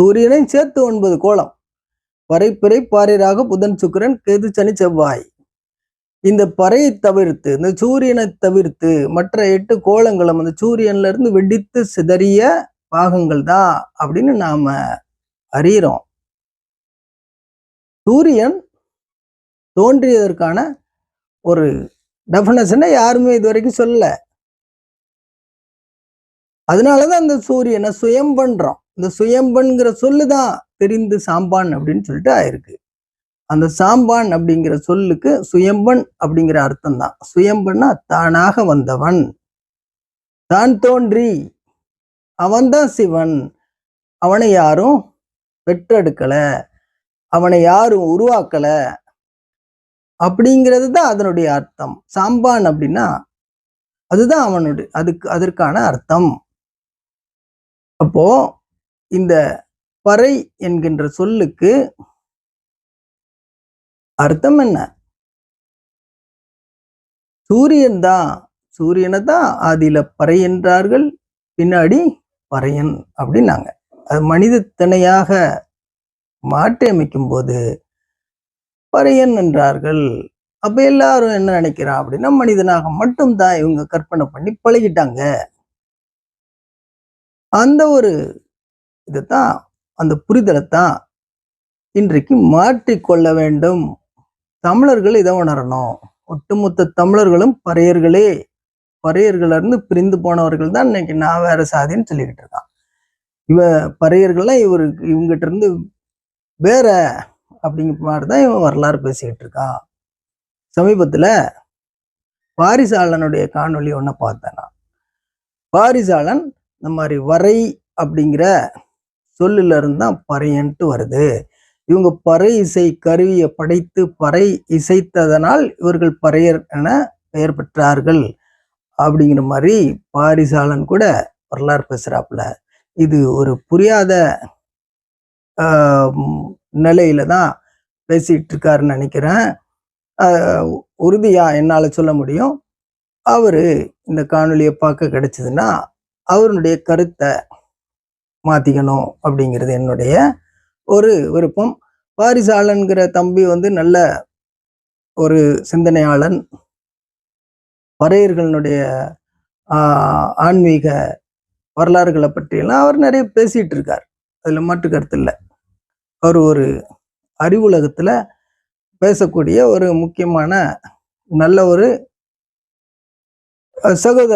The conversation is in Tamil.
சூரியனையும் சேர்த்து ஒன்பது கோலம். பறைப்பிறை பாரிராக புதன் சுக்கிரன் கேது சனி செவ்வாய். இந்த பறையை தவிர்த்து இந்த சூரியனை தவிர்த்து மற்ற எட்டு கோலங்களும் அந்த சூரியன்ல இருந்து வெடித்து சிதறிய பாகங்கள் தான் அப்படின்னு நாம அறிகிறோம் சூரியன் தோன்றியதற்கான ஒரு டெஃபினேஷனை யாருமே இது வரைக்கும் சொல்லல. அதனாலதான் அந்த சூரியனை சுயம் பண்றோம். இந்த சுயம்பன்கிற சொல்லுதான் தெரிந்து சாம்பான் அப்படின்னு சொல்லிட்டு ஆயிருக்கு. அந்த சாம்பான் அப்படிங்கிற சொல்லுக்கு சுயம்பன் அப்படிங்கிற அர்த்தம் தான் சுயம்பன்னா தானாக வந்தவன். தான் தோன்றி அவன்தான் சிவன். அவனை யாரும் பெற்றெடுக்கல. அவனை யாரும் உருவாக்கல. அப்படிங்கிறது தான் அதனுடைய அர்த்தம். சாம்பான் அப்படின்னா அதுதான் அவனுடைய அதுக்கு அதற்கான அர்த்தம். அப்போ இந்த பறை என்கின்ற சொல்லுக்கு அர்த்தம் என்ன? சூரியன் தான் சூரியனை தான் ஆதியில பறை என்றார்கள் பின்னாடி பறையன் அப்படின்னாங்க. அது மனித திணையாக மாற்றி அமைக்கும் போது பறையன் என்றார்கள். அப்ப எல்லாரும் என்ன நினைக்கிறான் அப்படின்னா மனிதனாக மட்டும்தான் இவங்க கற்பனை பண்ணி பழகிட்டாங்க. அந்த ஒரு இதைத்தான் அந்த புரிதலை தான் இன்றைக்கு மாற்றிக்கொள்ள வேண்டும். தமிழர்கள் இதை உணரணும். ஒட்டுமொத்த தமிழர்களும் பறையர்களே. பறையர்களிருந்து பிரிந்து போனவர்கள் தான் இன்னைக்கு நான் வேற சாதின்னு சொல்லிக்கிட்டு இருக்கான். இவ பறையர்கள்லாம் இவருக்கு இவங்கிட்ட இருந்து வேற அப்படிங்கிற மாதிரி தான் இவன் வரலாறு பேசிக்கிட்டு இருக்கான். சமீபத்தில் பாரிசாலனுடைய காணொலி ஒன்றை பார்த்தேன் நான். பாரிசாலன் இந்த மாதிரி வரை அப்படிங்கிற சொல்லிலிருந்து தான் பறையன்ட்டு வருது. இவங்க பறை இசை கருவியை படைத்து பறை இசைத்ததனால் இவர்கள் பறையர் என பெயர் பெற்றார்கள். அப்படிங்கிற மாதிரி பாரிசாலன் கூட வரலாறு பேசுகிறாப்புல இது ஒரு புரியாத நிலையில தான் பேசிகிட்டு இருக்காருன்னு நினைக்கிறேன். உறுதியாக உறுதியா சொல்ல முடியும். அவர் இந்த காணொலியை பார்க்க கிடைச்சதுன்னா அவருடைய கருத்தை மாத்திக்கணும் அப்படிங்கிறது என்னுடைய ஒரு விருப்பம். பாரிசாலன்கிற தம்பி வந்து நல்ல ஒரு சிந்தனையாளன். பறையர்களுடைய ஆஹ், ஆன்மீக வரலாறுகளை பற்றியெல்லாம் அவர் நிறைய பேசிட்டு இருக்கார் அதுல மாற்று கருத்து இல்லை. அவர் ஒரு அறிவுலகத்துல பேசக்கூடிய ஒரு முக்கியமான நல்ல ஒரு சகோதர